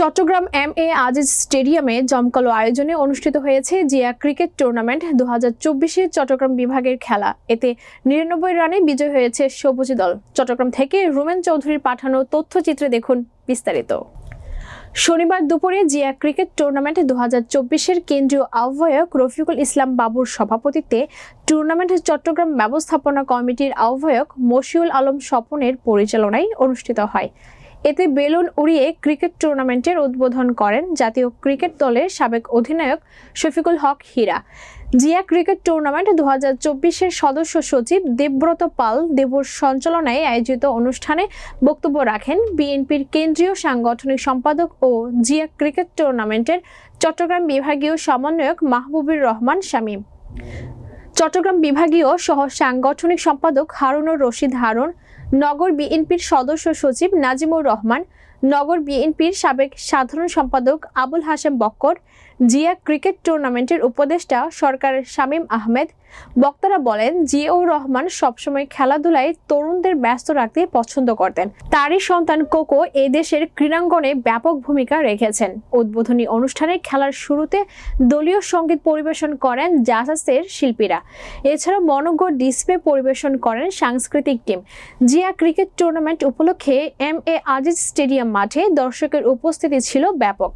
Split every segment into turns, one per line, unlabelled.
Chittagong M A Aziz স্টেডিয়ামে জমকালো আয়োজনে অনুষ্ঠিত হয়েছে জিয়া ক্রিকেট টুর্নামেন্ট দু হাজার চট্টগ্রাম বিভাগের খেলা। এতে নিরানব্বই রানে বিজয় হয়েছে সবুজ দল। চট্টগ্রাম থেকে রুমেন চৌধুরীর পাঠানো তথ্যচিত্রে দেখুন বিস্তারিত। শনিবার দুপুরে জিয়া ক্রিকেট টুর্নামেন্ট দু হাজার চব্বিশের কেন্দ্রীয় আহ্বায়ক রফিকুল ইসলাম বাবুর সভাপতিত্বে টুর্নামেন্ট চট্টগ্রাম ব্যবস্থাপনা কমিটির আহ্বায়ক মশিউল আলম স্বপনের পরিচালনায় অনুষ্ঠিত হয়। এতে বেলুন উড়িয়ে ক্রিকেট টুর্নামেন্টের উদ্বোধন করেন জাতীয় ক্রিকেট দলের সাবেক অধিনায়ক শফিকুল হক হীরা। জিয়া ক্রিকেট টুর্নামেন্ট দু হাজার চব্বিশের সদস্য সচিব দেবব্রত পাল দেবর সঞ্চালনায় আয়োজিত অনুষ্ঠানে বক্তব্য রাখেন বিএনপির কেন্দ্রীয় সাংগঠনিক সম্পাদক ও জিয়া ক্রিকেট টুর্নামেন্টের চট্টগ্রাম বিভাগীয় সমন্বয়ক মাহবুবুর রহমান শামীম। চট্টগ্রাম বিভাগীয় সহ সাংগঠনিক সম্পাদক হারুনুর রশিদ হারুন, নগর বিএনপির সদস্য সচিব নাজিমুর রহমান, নগর বিএনপির সাবেক সাধারণ সম্পাদক আবুল হাশেম বক্কর, জিয়া ক্রিকেট টুর্নামেন্টের উপদেষ্টা সরকারের শামীম আহমেদ। বক্তারা বলেন, জিয়াউর রহমান সবসময় খেলাধুলায় তরুণদের ব্যস্ত রাখতে পছন্দ করতেন। তারই সন্তান কোকো এই দেশের ক্রীড়াঙ্গনে ব্যাপক ভূমিকা রেখেছেন। উদ্বোধনী অনুষ্ঠানে খেলার শুরুতে দলীয় সংগীত পরিবেশন করেন জাসাসের শিল্পীরা। এছাড়া মনোজ্ঞ ডিসপ্লে পরিবেশন করেন সাংস্কৃতিক টিম। জিয়া ক্রিকেট টুর্নামেন্ট উপলক্ষে এম এ আজিজ স্টেডিয়াম মাঠে দর্শকের উপস্থিতি ছিল ব্যাপক।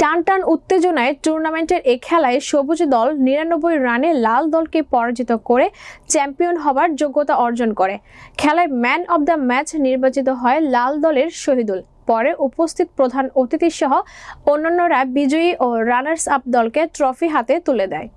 টান টান উত্তেজনায় টুর্নামেন্টের এ খেলায় সবুজ দল নিরানব্বই রানে লাল দলকে পরাজিত করে চ্যাম্পিয়ন হবার যোগ্যতা অর্জন করে। খেলায় ম্যান অব দ্য ম্যাচ নির্বাচিত হয় লাল দলের শহীদুল। পরে উপস্থিত প্রধান অতিথি সহ অন্যান্যরা বিজয়ী ও রানার্স আপ দলকে ট্রফি হাতে তুলে দেয়।